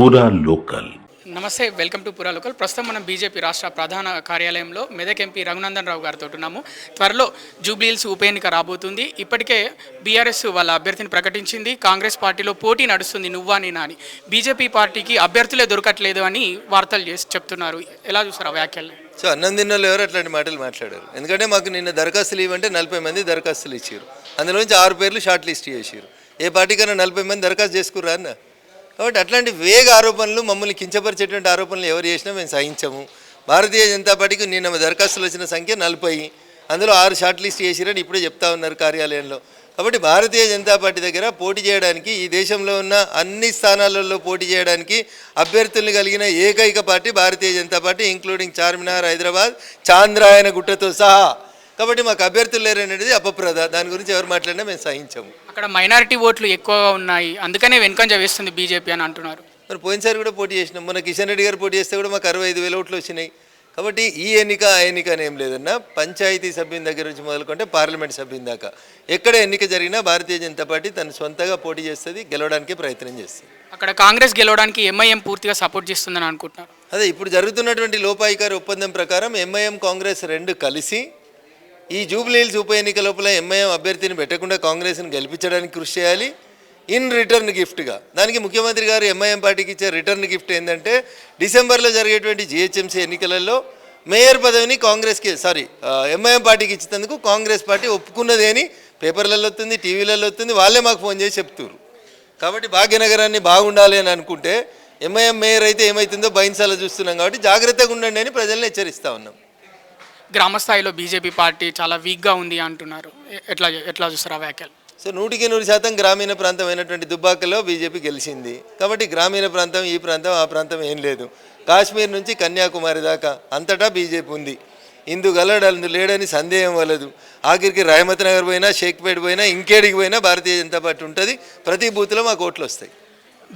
పూరా లోకల్ నమస్తే welcome to పురా లోకల్ ప్రస్తుతం మనం బీజేపీ రాష్ట్ర ప్రధాన కార్యాలయంలో మెదక్ ఎంపీ రఘునందన్ రావు గారితో ఉన్నాము త్వరలో జూబ్లీహిల్స్ ఉప ఎన్నిక రాబోతుంది. ఇప్పటికే బీఆర్ఎస్ వాళ్ళ అభ్యర్థిని ప్రకటించింది. కాంగ్రెస్ పార్టీలో పోటీ నడుస్తుంది నువ్వా నేనా అని. బీజేపీ పార్టీకి అభ్యర్థులే దొరకట్లేదు అని వార్తలు చేసి చెప్తున్నారు. ఎలా చూస్తారు ఆ వ్యాఖ్యలు సో అన్నం తిన్న వాళ్ళు ఎవరు అట్లాంటి మాటలు మాట్లాడారు? ఎందుకంటే మాకు నిన్న దరఖాస్తులు ఇవ్వంటే నలభై మంది దరఖాస్తులు ఇచ్చారు. అందులోంచి ఆరు పేర్లు షార్ట్ లిస్ట్ చేసారు ఏ పార్టీకైనా నలభై మంది దరఖాస్తు చేసుకుర్రా అన్న? కాబట్టి అట్లాంటి వేగ ఆరోపణలు మమ్మల్ని కించపరిచేటువంటి ఆరోపణలు ఎవరు చేసినా మేము సహించము. భారతీయ జనతా పార్టీకి నిన్న దరఖాస్తులు వచ్చిన సంఖ్య నలభై. అందులో ఆరు షార్ట్ లిస్ట్ చేసిరని ఇప్పుడే చెప్తా ఉన్నారు కార్యాలయంలో. కాబట్టి భారతీయ జనతా పార్టీ దగ్గర పోటీ చేయడానికి ఈ దేశంలో ఉన్న అన్ని స్థానాలలో పోటీ చేయడానికి అభ్యర్థులను కలిగిన ఏకైక party Bharatiya Janata party including Charminar Hyderabad చాంద్రాయన గుట్టతో సహా కాబట్టి మాకు అభ్యర్థులు లేరనేది అపప్రద దాని గురించి ఎవరు మాట్లాడినా మేము సహించము. అక్కడ మైనారిటీ ఓట్లు ఎక్కువగా ఉన్నాయి. అందుకనే వెనుకంజ వేస్తుంది బీజేపీ అని అంటున్నారు. మరి పోయినసారి కూడా పోటీ చేసినాం. మన కిషన్ రెడ్డి గారు పోటీ చేస్తే కూడా మాకు అరవై ఐదు వేల ఓట్లు వచ్చినాయి. కాబట్టి ఈ ఎన్నిక ఆ ఎన్నిక అని ఏం లేదన్న పంచాయతీ సభ్యుని దగ్గర నుంచి మొదలుకుంటే పార్లమెంట్ సభ్యుని దాకా. ఎక్కడ ఎన్నిక జరిగినా భారతీయ జనతా పార్టీ తన సొంతగా పోటీ చేస్తుంది గెలవడానికి ప్రయత్నం చేస్తుంది. అక్కడ కాంగ్రెస్ గెలవడానికి ఎంఐఎం పూర్తిగా సపోర్ట్ చేస్తుందని అనుకుంటున్నారు. అదే ఇప్పుడు జరుగుతున్నటువంటి లోపాయికారి ఒప్పందం ప్రకారం ఎంఐఎం కాంగ్రెస్ రెండు కలిసి ఈ జూబ్లీహిల్స్ ఉప ఎన్నిక లోపల ఎంఐఎం అభ్యర్థిని పెట్టకుండా కాంగ్రెస్ని గెలిపించడానికి కృషి చేయాలి. ఇన్ రిటర్న్ గిఫ్ట్గా. దానికి ముఖ్యమంత్రి గారు ఎంఐఎం పార్టీకి ఇచ్చే రిటర్న్ గిఫ్ట్ ఏంటంటే డిసెంబర్లో జరిగేటువంటి జిహెచ్ఎంసీ ఎన్నికలలో మేయర్ పదవిని కాంగ్రెస్కి సారీ ఎంఐఎం పార్టీకి ఇచ్చినందుకు కాంగ్రెస్ పార్టీ ఒప్పుకున్నది అని పేపర్లలో వస్తుంది టీవీలలో వస్తుంది వాళ్ళే మాకు ఫోన్ చేసి చెప్తున్నారు కాబట్టి భాగ్యనగరాన్ని బాగుండాలి అని అనుకుంటే ఎంఐఎం మేయర్ అయితే ఏమవుతుందో బైన్సాలో చూస్తున్నాం కాబట్టి జాగ్రత్తగా ఉండండి అని ప్రజల్ని హెచ్చరిస్తూ ఉన్నాం. గ్రామ స్థాయిలో బీజేపీ పార్టీ చాలా వీక్గా ఉంది అంటున్నారు. ఎట్లా ఎట్లా చూస్తారు ఆ వ్యాఖ్యలు? సో నూటికి నూరు శాతం గ్రామీణ ప్రాంతం అయినటువంటి దుబ్బాకలో బీజేపీ గెలిచింది. కాబట్టి గ్రామీణ ప్రాంతం ఈ ప్రాంతం ఆ ప్రాంతం ఏం లేదు. కాశ్మీర్ నుంచి కన్యాకుమారి దాకా అంతటా బీజేపీ ఉంది. ఇందు గలడు లేడని సందేహం వలదు. ఆఖరికి రాయమత్ నగర్ పోయినా షేక్పేట్ పోయినా ఇంకేడికి పోయినా భారతీయ జనతా పార్టీ ఉంటుంది. ప్రతి బూత్లో మాకు ఓట్లు వస్తాయి.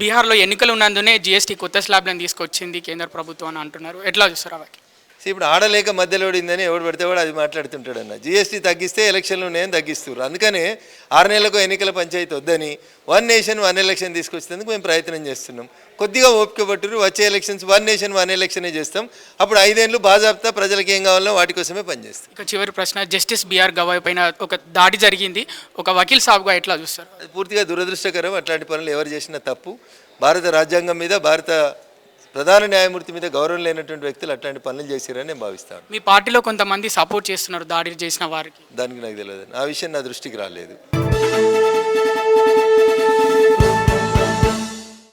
బీహార్లో ఎన్నికలు ఉన్నందునే జీఎస్టీ కొత్త స్లాబ్లను తీసుకొచ్చింది కేంద్ర ప్రభుత్వం అని అంటున్నారు. ఎట్లా చూస్తారు వ్యాఖ్యలు? సో ఇప్పుడు ఆడలేక మధ్యలో ఓడిందని ఎవడు పడితే వాడు అది మాట్లాడుతుంటాడు అన్న జీఎస్టీ తగ్గిస్తే ఎలక్షన్లు ఉన్నాయని తగ్గిస్తున్నారు అందుకనే ఆరు నెలలకు ఎన్నికల పంచాయతీ వద్దని వన్ నేషన్ వన్ ఎలక్షన్ తీసుకొచ్చేందుకు మేము ప్రయత్నం చేస్తున్నాం. కొద్దిగా ఓపిక పట్టురు వచ్చే ఎలక్షన్స్ వన్ నేషన్ వన్ ఎలక్షనే చేస్తాం. అప్పుడు ఐదేళ్ళు బాజాబ్తా ప్రజలకు ఏం కావాలో వాటి కోసమే పనిచేస్తాం. ఇక చివరి ప్రశ్న జస్టిస్ బిఆర్ గవాయ్ పైన ఒక దాడి జరిగింది. ఒక వకీల్ సాబ్గా ఎట్లా చూస్తారు? అది పూర్తిగా దురదృష్టకరం. అట్లాంటి పనులు ఎవరు చేసినా తప్పు. భారత రాజ్యాంగం మీద భారత ప్రధాన న్యాయమూర్తి మీద గౌరవం లేనటువంటి వ్యక్తులు అట్లాంటి పనులు చేశారని నేను భావిస్తాను. మీ పార్టీలో కొంతమంది సపోర్ట్ చేస్తున్నారు దాడి చేసిన వారికి. దానికి నాకు తెలియదు. ఆ విషయం నా దృష్టికి రాలేదు.